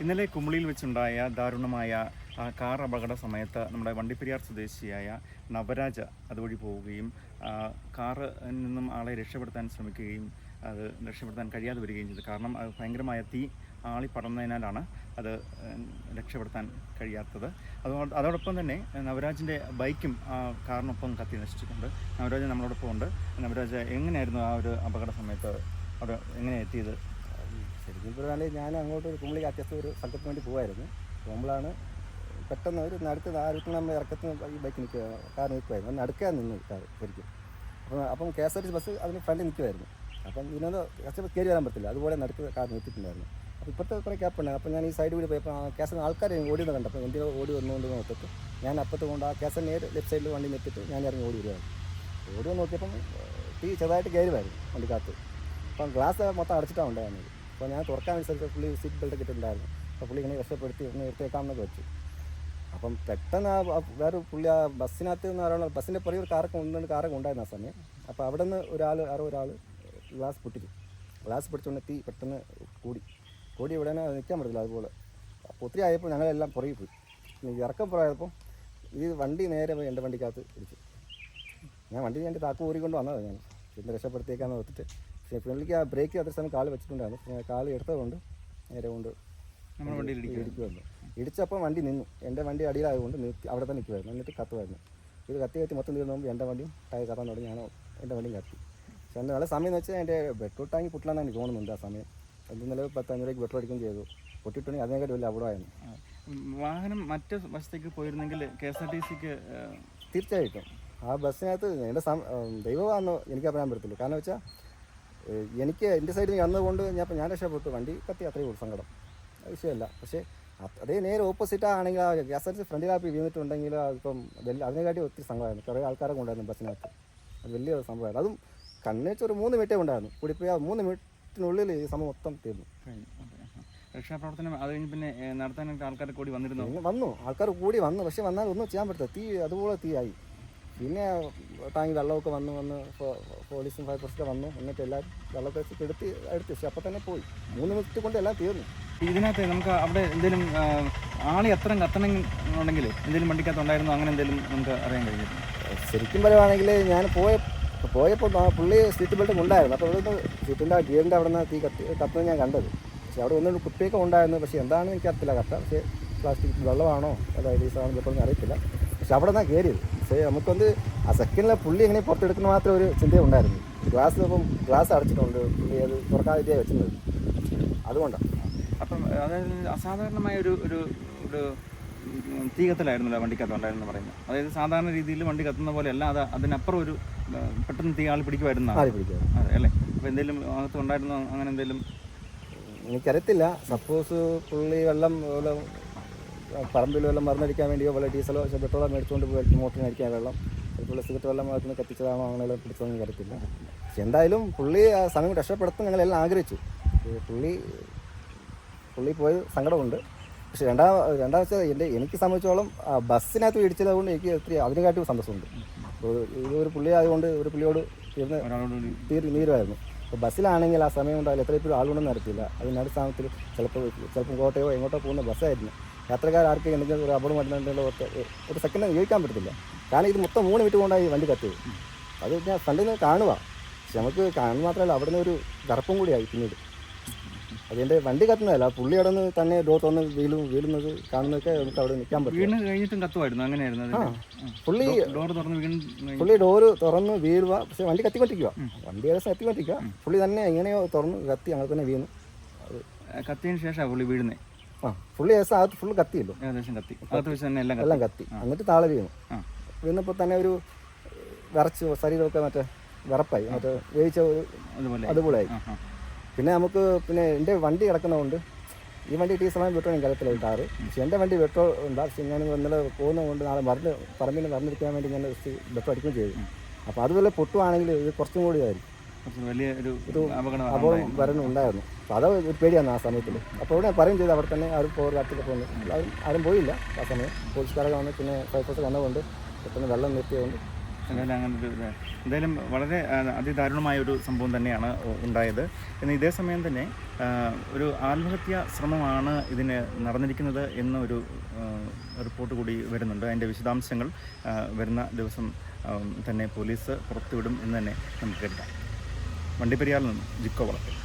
ഇന്നലെ കുമളിയിൽ വെച്ചുണ്ടായ ദാരുണമായ കാർ അപകട സമയത്ത് നമ്മുടെ വണ്ടിപ്പെരിയാർ സ്വദേശിയായ നവരാജ് അതുവഴി പോവുകയും ആ, കാറ് നിന്നും ആളെ രക്ഷപ്പെടുത്താൻ ശ്രമിക്കുകയും അത് രക്ഷപ്പെടുത്താൻ കഴിയാതെ വരികയും ചെയ്തു. കാരണം അത് ഭയങ്കരമായ തീ ആളി പടർന്നതിനാലാണ് അത് രക്ഷപ്പെടുത്താൻ കഴിയാത്തത്. അതുകൊണ്ട് അതോടൊപ്പം തന്നെ നവരാജിന്റെ ബൈക്കും ആ കാറിനൊപ്പം കത്തി നശിച്ചിട്ടുണ്ട്. നവരാജ് നമ്മളോടൊപ്പം ഉണ്ട്. നവരാജ് എങ്ങനെയായിരുന്നു ആ ഒരു അപകട സമയത്ത്? അവിടെ എങ്ങനെ എത്തിയത്? ശരിക്കും പറഞ്ഞാൽ ഞാൻ അങ്ങോട്ട് ഒരു കുമ്പളിക്ക് അത്യാവശ്യം ഒരു സ്ഥലത്തിന് വേണ്ടി പോകുമായിരുന്നു പോകുമ്പോഴാണ് പെട്ടെന്ന് ഒരു നടുക്ക് ആദ്യത്തിന് നമ്മൾ ഇറക്കത്തിന് ഈ ബൈക്ക് നിൽക്കുക കാർ നിൽക്കുമായിരുന്നു നടുക്കാൻ നിന്ന് കാർ ശരിക്കും. അപ്പം അപ്പം K S R T C bus അതിന് ഫ്രണ്ടിൽ നിൽക്കുമായിരുന്നു അപ്പം ഇതിനൊന്ന് കസ്റ്റമർ കയറി വരാൻ പറ്റില്ല അതുപോലെ നടുക്ക് കാർ നിർത്തിയിട്ടുണ്ടായിരുന്നു അപ്പോൾ ഇപ്പോഴത്തെ കുറേ ക്യാപ്പ് ഉണ്ട്. അപ്പം ഞാൻ ഈ സൈഡ് കൂടി പോയപ്പോൾ ആ കെ എസ് ആൾക്കാർ ഓടി കണ്ടപ്പോൾ എന്റെ ഓടി വന്നുകൊണ്ട് നോക്കിയിട്ട് ഞാൻ അപ്പുറത്ത് കൊണ്ട് ആ കെ എസ് നേരെ ലെഫ്റ്റ് സൈഡിൽ വണ്ടി നിർത്തിയിട്ട് ഞാൻ ഇറങ്ങി ഓടി വരുവായിരുന്നു ഓടി വന്ന് നോക്കിയപ്പം തീ ചെറുതായിട്ട് കയറുമായിരുന്നു വണ്ടിക്കകത്ത്. അപ്പം ഗ്ലാസ് മൊത്തം അടച്ചിട്ടാണ് ഉണ്ടായിരുന്നത് അപ്പോൾ ഞാൻ തുറക്കാൻ അനുസരിച്ച് പുള്ളി സീറ്റ് ബെൽറ്റ് ഇട്ടിട്ടുണ്ടായിരുന്നു. അപ്പോൾ പുള്ളി ഇങ്ങനെ രക്ഷപ്പെടുത്തി ഒന്ന് എടുത്തേക്കാമെന്നൊക്കെ വെച്ചു. അപ്പം പെട്ടെന്ന് ആ വേറെ പുള്ളി ആ ബസ്സിനകത്ത് എന്ന് പറയുന്നത് ബസ്സിന്റെ പുറകെ ഒരു കാറൊക്കെ രണ്ട് കാറൊക്കെ ഉണ്ടായിരുന്നു ആ സമയം. അപ്പോൾ അവിടെ നിന്ന് ഒരാൾ ആരോ ഒരാൾ ഗ്ലാസ് പൊട്ടിച്ചു. ഗ്ലാസ് പൊട്ടിച്ചുകൊണ്ട് തീ പെട്ടെന്ന് കൂടി. കൂടി ഇവിടെ നിൽക്കാൻ പറ്റില്ല അതുപോലെ. അപ്പോൾ ഒത്തിരി ആയപ്പോൾ ഞങ്ങളെല്ലാം പുറകെ പോയി. ഇറക്കം പുറകായപ്പോൾ ഈ വണ്ടി നേരെ പോയി എന്റെ വണ്ടിക്കകത്ത് ഇടിച്ചു. ഞാൻ വണ്ടി എന്റെ താക്ക് ഊരിക്കൊണ്ട് വന്നതാണ് ഞാൻ. പിന്നെ രക്ഷപ്പെടുത്തിയേക്കാന്ന് ഓർത്തിട്ട് പക്ഷേ പുള്ളിക്ക് ആ ബ്രേക്ക് അത്ര സമയം കാൽ വെച്ചിട്ടുണ്ടായിരുന്നു. കാൽ എടുത്തതുകൊണ്ട് നേരെ കൊണ്ട് നമ്മുടെ വണ്ടിയിൽ ഇടിക്കുക ഇടിക്കുമായിരുന്നു ഇടിച്ചപ്പോൾ വണ്ടി നിന്നു. എന്റെ വണ്ടി അടിയിലായതുകൊണ്ട് നിർത്തി അവിടെ തന്നെ നിൽക്കുമായിരുന്നു എന്നിട്ട് കത്തുമായിരുന്നു ഇത് കത്തി കത്തി മൊത്തം തീർന്നു പോകുമ്പോൾ എന്റെ വണ്ടിയും ടയർ കത്താൻ തുടങ്ങി. ഞാൻ എന്റെ വണ്ടിയും കത്തി. പക്ഷേ എന്റെ നല്ല സമയം എന്ന് വെച്ചാൽ എന്റെ പെട്രോൾ ടാങ്ക് പൊട്ടിലാണെന്ന് എനിക്ക് തോന്നുന്നുണ്ട് ആ സമയം. എന്ത് നല്ല പത്ത് അഞ്ഞൂറേക്ക് പെട്രോൾ അടിക്കുകയും ചെയ്തു. പൊട്ടിയിട്ടുണ്ടെങ്കിൽ അതിനെക്കാട്ടി വലിയ അപകടമായിരുന്നു. വാഹനം മറ്റു വശത്തേക്ക് പോയിരുന്നെങ്കിൽ കെ എസ് ആർ ടി സിക്ക് തീർച്ചയായിട്ടും. ആ ബസ്സിനകത്ത് എന്റെ ദൈവമാണെന്ന് എനിക്ക് പറയാൻ പറ്റത്തില്ല കാരണം വെച്ചാൽ എനിക്ക് എന്റെ സൈഡിൽ നിന്ന് വന്നതുകൊണ്ട് ഞാൻ ഇപ്പം ഞാൻ രക്ഷപ്പെട്ടു. വണ്ടി കത്തി അത്രയും ഒരു സങ്കടം. വിഷയമല്ല. പക്ഷേ അതേ നേരെ ഓപ്പോസിറ്റ് ആണെങ്കിൽ ആ ഗ്യാസ് അടിച്ച് ഫ്രണ്ടിലാപ്പി വീണിട്ടുണ്ടെങ്കിൽ അതിപ്പം വലിയ അതിനെക്കാട്ടി ഒത്തിരി സംഭവമായിരുന്നു കുറേ ആൾക്കാരെ കൊണ്ടായിരുന്നു ബസ്സിനകത്ത്. അത് വലിയ സംഭവമായിരുന്നു. അതും കണ്ണിച്ച് ഒരു മൂന്ന് മിനിറ്റേ ഉണ്ടായിരുന്നു കൂടിപ്പോയി ആ മൂന്ന് മിനിറ്റിനുള്ളിൽ ഈ സമയം മൊത്തം തീർന്നു. രക്ഷാപ്രവർത്തനം അത് കഴിഞ്ഞ് പിന്നെ നടത്താനായിട്ട് ആൾക്കാർ കൂടി വന്നിരുന്നു? വന്നു. ആൾക്കാർ കൂടി വന്നു. പക്ഷേ വന്നാൽ ഒന്നും ചെയ്യാൻ പറ്റില്ല തീ അതുപോലെ തീയായി പിന്നെ താങ്ങി വെള്ളമൊക്കെ വന്ന് വന്ന് പോലീസും ഫയർ ഫയർഫോഴ്സൊക്കെ വന്നു. എന്നിട്ട് എല്ലാവരും വെള്ളമൊക്കെ എടുത്ത് എടുത്ത് പക്ഷെ അപ്പം തന്നെ പോയി. മൂന്ന് മിനിറ്റ് കൊണ്ട് എല്ലാം തീർന്നു. ഇതിനകത്ത് നമുക്ക് അവിടെ എന്തെങ്കിലും ആ, ആളി എത്ര കത്തണമെന്നുണ്ടെങ്കിൽ എന്തെങ്കിലും വണ്ടിക്കകത്ത് ഉണ്ടായിരുന്നു? അങ്ങനെ എന്തെങ്കിലും നമുക്ക് അറിയാൻ കഴിഞ്ഞു ശരിക്കും പറയുവാണെങ്കിൽ ഞാൻ പോയ പോയപ്പോൾ പുള്ളി സീറ്റ് ബെൽറ്റ് ഉണ്ടായിരുന്നു. അപ്പോൾ ഇവിടുന്ന് സീറ്റിന്റെ ഗിയറിന്റെ അവിടെ നിന്ന് തീ കത്തി കത്തുന്നത് ഞാൻ കണ്ടത്. പക്ഷെ അവിടെ ഒന്നും കുപ്പിയൊക്കെ ഉണ്ടായിരുന്നു. പക്ഷേ എന്താണെന്ന് എനിക്കറിയത്തില്ല. കത്ത പക്ഷേ പ്ലാസ്റ്റിക് വെള്ളമാണോ? അല്ല ഡീസാണോ പെട്ടെന്ന് അറിയത്തില്ല. പക്ഷെ അവിടെ നിന്നാണ് കയറിയത് പക്ഷേ നമുക്ക് വന്ന് ആ സെക്കൻഡിലെ പുള്ളി എങ്ങനെ പുറത്തെടുക്കുന്ന മാത്രം ഒരു ചിന്ത ഉണ്ടായിരുന്നു ഗ്ലാസ് ഇപ്പം ഗ്ലാസ് അടച്ചിട്ടുണ്ട്. പുള്ളി അത് തുറക്കാതെ വെച്ചിരുന്നത്. അതുകൊണ്ടാണ്. അപ്പം അതായത് അസാധാരണമായ ഒരു ഒരു ഒരു തീ കത്തലായിരുന്നല്ലോ വണ്ടി കത്തുണ്ടായിരുന്നു പറയുന്നത്. അതായത് സാധാരണ രീതിയിൽ വണ്ടി കത്തുന്ന പോലെ അല്ല അത് അതിനപ്പുറം ഒരു പെട്ടെന്ന് തീ ആൾ പിടിക്കുമായിരുന്നു. അതെ അല്ലേ? അപ്പോൾ എന്തെങ്കിലും അകത്ത് ഉണ്ടായിരുന്നോ? അങ്ങനെ എന്തെങ്കിലും എനിക്കറിയത്തില്ല. സപ്പോസ് പുള്ളി വെള്ളം പറമ്പിൽ വെള്ളം മറന്നടിക്കാൻ വേണ്ടിയോ വല്ല ഡീസലോ പക്ഷേ പെട്രോളോ മേടിച്ചുകൊണ്ട് പോയി മോട്ടറിന് അടിക്കാൻ വെള്ളം. ചിലപ്പോൾ സിഗരറ്റ് വെള്ളം മാത്രം കത്തിച്ചതാണോ അങ്ങനെ പിടിച്ചതെന്ന് കരുത്തില്ല പക്ഷെ എന്തായാലും പുള്ളി ആ സമയം രക്ഷപ്പെടുത്തും ഞങ്ങളെല്ലാം ആഗ്രഹിച്ചു. പുള്ളി പുള്ളി പോയത് സങ്കടമുണ്ട്. പക്ഷെ രണ്ടാം രണ്ടാം വെച്ചാൽ എന്റെ എനിക്ക് സംബന്ധിച്ചോളം ആ ബസ്സിനകത്ത് ഇടിച്ചത് കൊണ്ട് എനിക്ക് ഒത്തിരി അതിനെക്കാട്ടും സന്തോഷമുണ്ട്. ഇത് ഒരു പുള്ളി ആയതുകൊണ്ട് ഒരു പുള്ളിയോട് തീർന്ന് തീർ നീരുമായിരുന്നു അപ്പോൾ ബസ്സിലാണെങ്കിൽ ആ സമയം ഉണ്ടാവില്ല എത്ര ഇപ്പോഴും ആളുകൊണ്ടൊന്നും അറിയത്തില്ല അതിനടുത്ത സ്ഥാനത്തിൽ ചിലപ്പോൾ ചിലപ്പോൾ കോട്ടയോ എങ്ങോട്ടോ പോകുന്ന ബസ്സായിരുന്നു. യാത്രക്കാർ ആർക്ക് എന്തെങ്കിലും ഒരു അപകടം വരുന്നുണ്ടെങ്കിൽ ഒറ്റ ഒരു സെക്കൻഡ് ഉപയോഗിക്കാൻ പറ്റത്തില്ല. കാരണം ഇത് മൊത്തം മൂന്ന് മിനിറ്റ് കൊണ്ടായി വണ്ടി കത്തിയത്. അത് ഞാൻ ഫ്രണ്ടിൽ നിന്ന് കാണുക പക്ഷെ നമുക്ക് കാണുക മാത്രമല്ല അവിടെ നിന്ന് ഒരു കറപ്പും കൂടിയായി പിന്നീട്. അതെന്റെ വണ്ടി കത്തുന്നതല്ല. പുള്ളി അവിടെ നിന്ന് തന്നെ ഡോർ തുറന്ന് വീലും വീഴുന്നത് കാണുന്നതൊക്കെ നമുക്ക് അവിടെ നിൽക്കാൻ പറ്റും. വീണ് കഴിഞ്ഞിട്ടും കത്തുമായിരുന്നു. അങ്ങനെയായിരുന്നു പുള്ളി ഡോർ തുറന്ന് വീണ് പുള്ളി ഡോറ് തുറന്ന് വീഴുക പക്ഷെ വണ്ടി കത്തിക്കൊണ്ടിരിക്കുക വണ്ടി ഏകദേശം എത്തിക്കൊണ്ടിരിക്കുക പുള്ളി തന്നെ എങ്ങനെയോ തുറന്ന് കത്തി അങ്ങനെ തന്നെ വീണു. അത് കത്തിയതിന് ശേഷമാണ് പുള്ളി വീഴുന്നത് ആ പുള്ളി ഏകദേശം അകത്ത് ഫുള്ള് കത്തിയല്ലോ. ഏകദേശം കത്തി. അകത്ത് വെച്ച് തന്നെ എല്ലാം കത്തി. എല്ലാം കത്തി എന്നിട്ട് താഴെ വീണു. വീണപ്പോൾ തന്നെ ഒരു വിറച്ച് ശരീരമൊക്കെ മറ്റേ വിറപ്പായി. മറ്റേ വേവിച്ച ഒരു അതുപോലെ അതുപോലെ ആയി. പിന്നെ നമുക്ക് പിന്നെ എന്റെ വണ്ടി കിടക്കുന്നതുകൊണ്ട് ഈ വണ്ടി ഈ സമയം പെട്രോൾ എനിക്ക് അറിയത്തില്ല ഉണ്ടാറ് പക്ഷേ എന്റെ വണ്ടി പെട്രോൾ ഉണ്ട്. പക്ഷേ ഞാൻ ഇന്നലെ പോകുന്നതുകൊണ്ട് നാളെ മറന്ന് പറമ്പിൽ മറന്നിരിക്കാൻ വേണ്ടി ഞാൻ ബെട്ടോ പെട്രോൾ അടിക്കുകയും ചെയ്തു. അപ്പോൾ അതുപോലെ പൊട്ടുവാണെങ്കിൽ ഇത് കുറച്ചും കൂടി ആയിരിക്കും. അപ്പോൾ അപകടം അപകടം വരുന്നുണ്ടായിരുന്നു അപ്പോൾ അത് ഒരു പേടിയാണ് ആ സമയത്തിൽ. അപ്പോൾ ഇവിടെ പറയും ചെയ്തു അവിടെ തന്നെ ആരും പോർ കാട്ടിൽ പോകുന്നു ആരും ആരും പോയില്ല ആ സമയം. പോലീസുകാരൊക്കെ വന്ന് പിന്നെ ഫയർഫോഴ്സ് വന്നതുകൊണ്ട് പെട്ടെന്ന് വെള്ളം നിർത്തിയതുകൊണ്ട് എന്തായാലും അങ്ങനെ ഒരു എന്തായാലും വളരെ അതിദാരുണമായ ഒരു സംഭവം തന്നെയാണ് ഉണ്ടായത്. എന്നാൽ ഇതേ സമയം തന്നെ ഒരു ആത്മഹത്യാ ശ്രമമാണ് ഇതിന് നടന്നിരിക്കുന്നത് എന്നൊരു റിപ്പോർട്ട് കൂടി വരുന്നുണ്ട്. അതിന്റെ വിശദാംശങ്ങൾ വരുന്ന ദിവസം തന്നെ പോലീസ് പുറത്തുവിടും എന്ന് തന്നെ നമുക്ക് കരുതാം വണ്ടിപ്പെരിയാറിൽ നിന്നും ജിക്കോ വളർത്തും